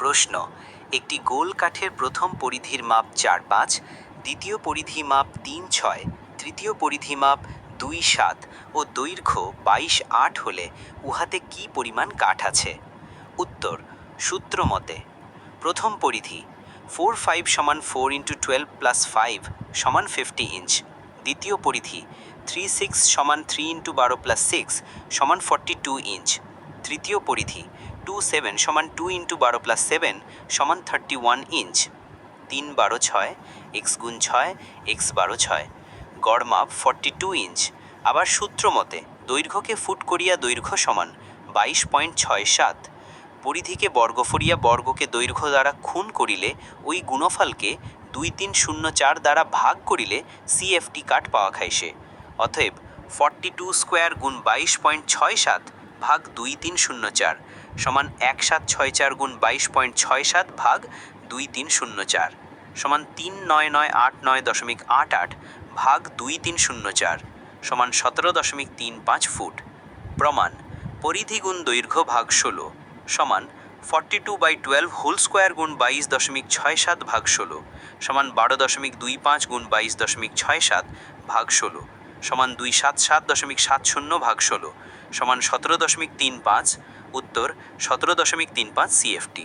প্রশ্ন, একটি গোল কাঠের প্রথম পরিধির মাপ চার পাঁচ, দ্বিতীয় পরিধি মাপ তিন ছয়, তৃতীয় পরিধি মাপ দুই সাত ও দৈর্ঘ্য বাইশ আট হলে উহাতে কি পরিমাণ কাঠ আছে? উত্তর, সূত্র মতে, প্রথম পরিধি ফোর ফাইভ সমান four into twelve plus five সমান ফিফটি ইঞ্চ, দ্বিতীয় পরিধি থ্রি সিক্স সমান থ্রি ইন্টু বারো প্লাস সিক্স সমান ফর্টি টু ইঞ্চ, তৃতীয় পরিধি টু সেভেন সমান টু ইন্টু বারো প্লাস সেভেন সমান থার্টি ওয়ান ইঞ্চ তিন বারো ছয় এক্স গুণ ছয় এক্স বারো ছয়। গড় মাপ ফর্টি টু ইঞ্চ আবার সূত্র মতে, দৈর্ঘ্যকে ফুট করিয়া দৈর্ঘ্য সমান বাইশ পয়েন্ট ছয় সাত। পরিধিকে বর্গ ফরিয়া বর্গকে দৈর্ঘ্য দ্বারা খুন করিলে ওই গুণফলকে দুই তিন শূন্য চার দ্বারা ভাগ করিলে সিএফটি কাট পাওয়া খাইছে অতএব ফর্টি টু স্কোয়ার গুণ বাইশ পয়েন্ট ছয় সাত ভাগ দুই তিন শূন্য চার। সমান এক সাত ছয় চার গুণ বাইশ পয়েন্ট ছয় সাত ভাগ দুই তিন শূন্য চার, সমান তিন নয় নয় আট নয় দশমিক আট আট ভাগ দুই তিন শূন্য চার, সমান সতেরো দশমিক তিন পাঁচ ফুট। প্রমাণ, পরিধি গুণ দৈর্ঘ্য ভাগ ষোলো, সমান forty two by twelve whole square গুণ বাইশ দশমিক ছয় সাত ভাগ ষোলো, সমান বারো দশমিক দুই পাঁচ গুণ বাইশ দশমিক ছয় সাত ভাগ ষোলো, সমান দুই সাত সাত দশমিক সাত শূন্য ভাগ ষোলো, সমান সতেরো দশমিক তিন পাঁচ উত্তর সতেরো দশমিক তিন পাঁচ সিএফটি